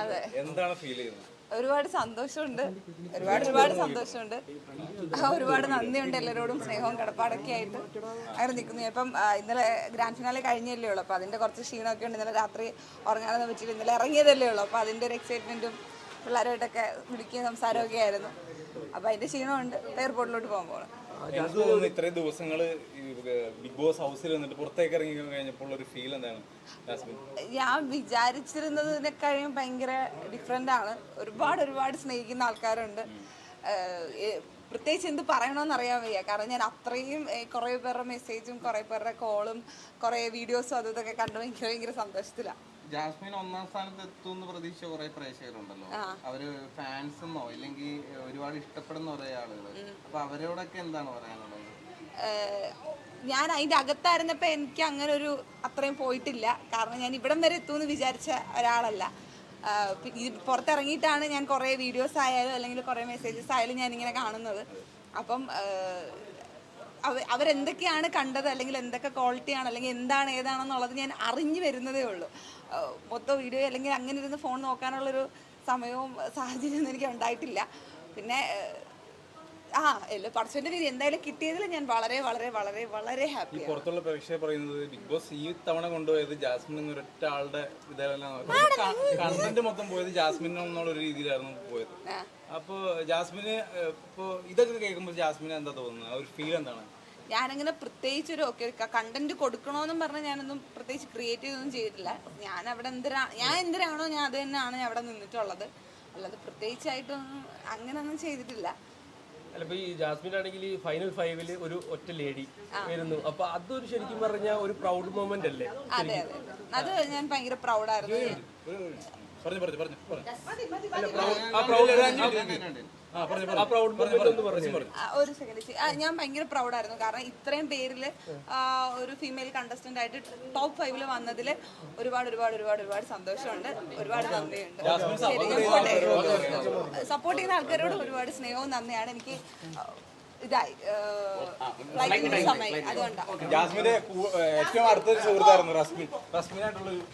അതെ. എന്താണ് ഫീൽ ചെയ്യുന്നത്? ഒരുപാട് സന്തോഷമുണ്ട്. ഒരുപാട് ഒരുപാട് സന്തോഷമുണ്ട്. ഒരുപാട് നന്ദിയുണ്ട് എല്ലാവരോടും സ്നേഹവും കടപ്പാടൊക്കെ ആയിട്ട് അങ്ങനെ നിൽക്കുന്നു. ഇപ്പം ഇന്നലെ ഗ്രാൻഡ് ഫിനാലെ കഴിഞ്ഞല്ലേ ഉള്ളൂ. അപ്പോൾ അതിന്റെ കുറച്ച് ക്ഷീണമൊക്കെ ഉണ്ട്. ഇന്നലെ രാത്രി ഉറങ്ങാനൊന്നും പറ്റിയില്ല. ഇന്നലെ ഇറങ്ങിയതല്ലേ ഉള്ളൂ. അപ്പോൾ അതിന്റെ ഒരു എക്സൈറ്റ്മെന്റും പിള്ളേരുമായിട്ടൊക്കെ വിളിക്കുകയും സംസാരമൊക്കെ ആയിരുന്നു അപ്പോൾ അതിന്റെ ക്ഷീണമുണ്ട്. എയർപോർട്ടിലോട്ട് പോകുമ്പോൾ പോകണം. എനിക്ക് തോന്നുന്നു ഇത്രയും ദിവസങ്ങൾ ബിഗ് ബോസ് ഹൗസിൽ വന്നിട്ട് പുറത്തേക്ക് ഇറങ്ങി കഴിഞ്ഞപ്പോൾ ഒരു ഫീൽ എന്താണ് ഞാൻ വിചാരിച്ചിരുന്നതിനെക്കാളും ഭയങ്കര ഡിഫറെന്റ് ആണ്. ഒരുപാട് ഒരുപാട് സ്നേഹിക്കുന്ന ആൾക്കാരുണ്ട്. പ്രത്യേകിച്ച് എന്ത് പറയണമെന്ന് അറിയാൻ വയ്യ. കാരണം ഞാൻ അത്രയും കുറെ കുറേ പേരുടെ മെസ്സേജും കുറേ പേരുടെ കോളും കുറേ വീഡിയോസും അതും ഇതൊക്കെ കണ്ടു എനിക്ക് ഭയങ്കര സന്തോഷത്തിലാണ് ജാസ്മിൻ ഒന്നാം സ്ഥാനത്ത് എത്തുമെന്ന് പ്രതീക്ഷ കുറെ പ്രേക്ഷകരുണ്ടല്ലോ. അവർ ഫാൻസ് എന്നോ ഇല്ലെങ്കിൽ ഒരുപാട് ഇഷ്ടപ്പെടുന്ന കുറെ ആളുകൾ അപ്പൊ അവരോടൊക്കെ എന്താണ് പറയാനുള്ളത്? ഞാൻ അതിന്റെ അകത്തായിരുന്നപ്പോൾ എനിക്ക് അങ്ങനെ ഒരു അത്രയും പോയിട്ടില്ല. കാരണം ഞാൻ ഇവിടം വരെ എത്തുമെന്ന് വിചാരിച്ച ഒരാളല്ല. പുറത്തിറങ്ങിയിട്ടാണ് ഞാൻ കുറേ വീഡിയോസ് ആയാലും അല്ലെങ്കിൽ കുറേ മെസ്സേജസ് ആയാലും ഞാൻ ഇങ്ങനെ കാണുന്നത്. അപ്പം അവരെന്തൊക്കെയാണ് കണ്ടത്? അല്ലെങ്കിൽ എന്തൊക്കെ ക്വാളിറ്റിയാണ് അല്ലെങ്കിൽ എന്താണ് ഏതാണെന്നുള്ളത് ഞാൻ അറിഞ്ഞു വരുന്നതേ ഉള്ളൂ. മൊത്തം വീഡിയോ അല്ലെങ്കിൽ അങ്ങനെ ഇരുന്ന് ഫോൺ നോക്കാനുള്ളൊരു സമയവും സാഹചര്യമൊന്നും എനിക്ക് ഉണ്ടായിട്ടില്ല പിന്നെ ആ എല്ലാ പടച്ചോന്റെ രീതി എന്തായാലും കിട്ടിയതിൽ ഞാൻ വളരെ വളരെ വളരെ വളരെ ഹാപ്പിയാണ് പുറത്തുള്ള പ്രേക്ഷകർ പറയുന്നത് ബിഗ് ബോസ് ഈ തവണ കൊണ്ടുപോയത് ജാസ്മിൻ ഒരൊറ്റ ആളുടെ കണ്ടന്റ് മൊത്തം പോയത് ജാസ്മിൻ എന്നുള്ള ഒരു രീതിയിലായിരുന്നു പോയത്. അപ്പോ ജാസ്മിന് ഇപ്പോ ഇതൊക്കെ കേൾക്കുമ്പോൾ ജാസ്മിന് എന്താ തോന്നുന്നത്? ഒരു ഫീൽ എന്താണ്? ഞാനങ്ങനെ പ്രത്യേകിച്ച് ഒരു ഓക്കെ കണ്ടന്റ് കൊടുക്കണമെന്നും പറഞ്ഞ് ഞാനൊന്നും പ്രത്യേകിച്ച് ക്രിയേറ്റ് ചെയ്തൊന്നും ചെയ്തിട്ടില്ല. ഞാൻ അവിടെ എന്തിനാ ഞാൻ എന്തിനാണോ ഞാൻ അത് തന്നെയാണ് അവിടെ നിന്നിട്ടുള്ളത്. അല്ലാതെ പ്രത്യേകിച്ചായിട്ടൊന്നും അങ്ങനെ ഒന്നും ചെയ്തിട്ടില്ല. അല്ല ഇപ്പൊ ഈ ജാസ്മിൻ ആണെങ്കിൽ ഈ ഫൈനൽ ഫൈവിൽ ഒരു ഒറ്റ ലേഡി വരുന്നു. അപ്പൊ അതൊരു ശരിക്കും പറഞ്ഞ ഒരു പ്രൗഡ് മൊമെന്റ് അല്ലേ? അതെ അതെ. അത് ഞാൻ ഭയങ്കര പ്രൗഡായിരുന്നു പറഞ്ഞു പറഞ്ഞു പറഞ്ഞു ഒരു സെക്കൻഡ് ഞാൻ ഭയങ്കര പ്രൗഡായിരുന്നു കാരണം ഇത്രയും പേരിൽ ഒരു ഫീമെയിൽ കണ്ടസ്റ്റന്റ് ആയിട്ട് ടോപ്പ് ഫൈവിൽ വന്നതിൽ ഒരുപാട് ഒരുപാട് ഒരുപാട് ഒരുപാട് സന്തോഷമുണ്ട്. ഒരുപാട് നന്ദിയുണ്ട്. സപ്പോർട്ട് ചെയ്യുന്ന. ആൾക്കാരോട് ഒരുപാട് സ്നേഹവും നന്ദിയാണ്. എനിക്ക് ഇതായി സമയം. അതുകൊണ്ടാണ് ജാസ്മിന്റെ ഏറ്റവും അടുത്തൊരു സുഹൃത്തായിരുന്നു റസ്മിൻ. റസ്മിനായിട്ടുള്ളൊരു